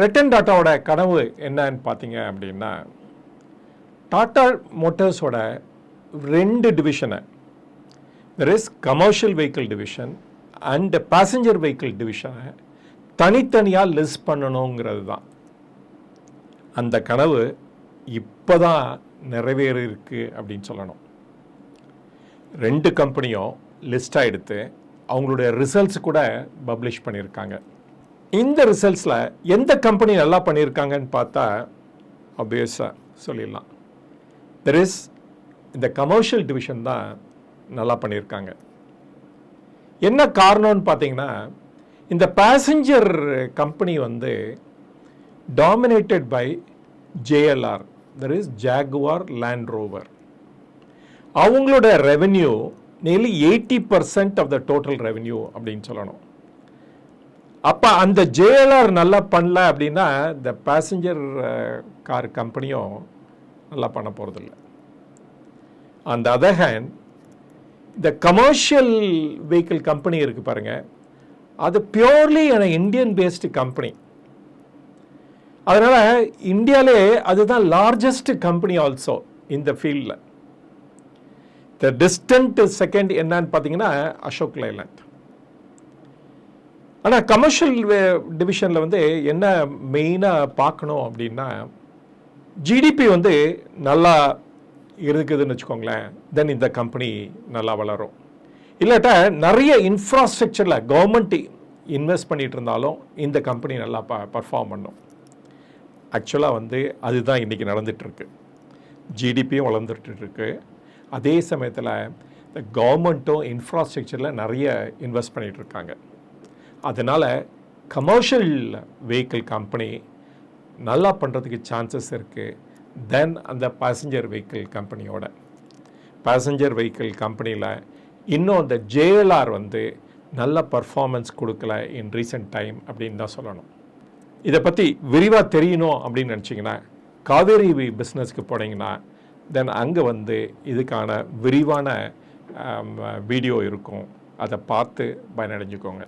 ரெட்டன் டாட்டாவோட கனவு என்னன்னு பார்த்தீங்க அப்படின்னா டாட்டா மோட்டார்ஸோட ரெண்டு டிவிஷனை there is commercial vehicle division and passenger vehicle டிவிஷனை தனித்தனியாக லிஸ்ட் பண்ணணுங்கிறது தான். அந்த கனவு இப்போ தான் நிறைவேறியிருக்கு அப்படின்னு சொல்லணும். ரெண்டு கம்பெனியும் லிஸ்ட்டாக எடுத்து அவங்களுடைய ரிசல்ட்ஸ் கூட பப்ளிஷ் பண்ணியிருக்காங்க. இந்த ரிசல்ட்ஸில் எந்த கம்பெனி நல்லா பண்ணியிருக்காங்கன்னு பார்த்தா அப்வியஸாக சொல்லிடலாம். தெர் இஸ் இந்த கமர்ஷியல் டிவிஷன் தான் நல்லா பண்ணியிருக்காங்க. என்ன காரணம்னு பார்த்தீங்கன்னா இந்த பேசஞ்சர் கம்பெனி வந்து dominated by JLR there is Jaguar Land Rover அவங்களோட revenue nearly eighty percent of the total revenue அப்படின்னு சொல்லணும். அப்போ அந்த ஜேஎல்ஆர் நல்லா பண்ணல அப்படின்னா இந்த பேசஞ்சர் கார் கம்பெனியும் நல்லா பண்ண போகிறதில்ல அந்த அதர் ஹேண்ட் இந்த கமர்ஷியல் வெஹிக்கிள் கம்பெனி இருக்குது பாருங்கள் அது பியோர்லி என இந்தியன் பேஸ்டு கம்பெனி அதனால் இந்தியாவிலே அதுதான் லார்ஜஸ்ட் கம்பெனி ஆல்சோ இந்த ஃபீல்டில் த டிஸ்டன்ட் செகண்ட் என்னன்னு பார்த்தீங்கன்னா அசோக் லைலாண்ட். ஆனால் கமர்ஷியல் டிவிஷனில் வந்து என்ன மெயினாக பார்க்கணும் அப்படின்னா ஜிடிபி வந்து நல்லா இருக்குதுன்னு வச்சுக்கோங்களேன். தென் இந்த கம்பெனி நல்லா வளரும். இல்லாட்டா நிறைய இன்ஃப்ராஸ்ட்ரக்சரில் கவர்மெண்ட் இன்வெஸ்ட் பண்ணிட்டு இருந்தாலும் இந்த கம்பெனி நல்லா ப பர்ஃபார்ம் பண்ணும். ஆக்சுவலாக வந்து அதுதான் இன்றைக்கி நடந்துகிட்ருக்கு ஜிடிபியும் வளர்ந்துட்டுருக்கு. அதே சமயத்தில் இந்த கவர்மெண்ட்டும் இன்ஃப்ராஸ்ட்ரக்சரில் நிறைய இன்வெஸ்ட் பண்ணிகிட்ருக்காங்க இருக்காங்க. அதனால் கமர்ஷியல் வெஹிக்கிள் கம்பெனி நல்லா பண்ணுறதுக்கு சான்சஸ் இருக்குது தென் அந்த பேசஞ்சர் வெஹிக்கிள் கம்பெனியோட பேசஞ்சர் வெஹிக்கிள் கம்பெனியில் இன்னும் அந்த ஜேஎல்ஆர் வந்து நல்ல பர்ஃபார்மன்ஸ் கொடுக்கல இன் ரீசெண்ட் டைம் அப்படின்னு தான் சொல்லணும். இதை பற்றி விரிவாக தெரியணும் அப்படின்னு நினச்சிங்கன்னா காவேரி பிஸ்னஸ்க்கு போனீங்கன்னா தென் அங்கே வந்து இதுக்கான விரிவான வீடியோ இருக்கும். அதை பார்த்து பயனடைஞ்சுக்கோங்க.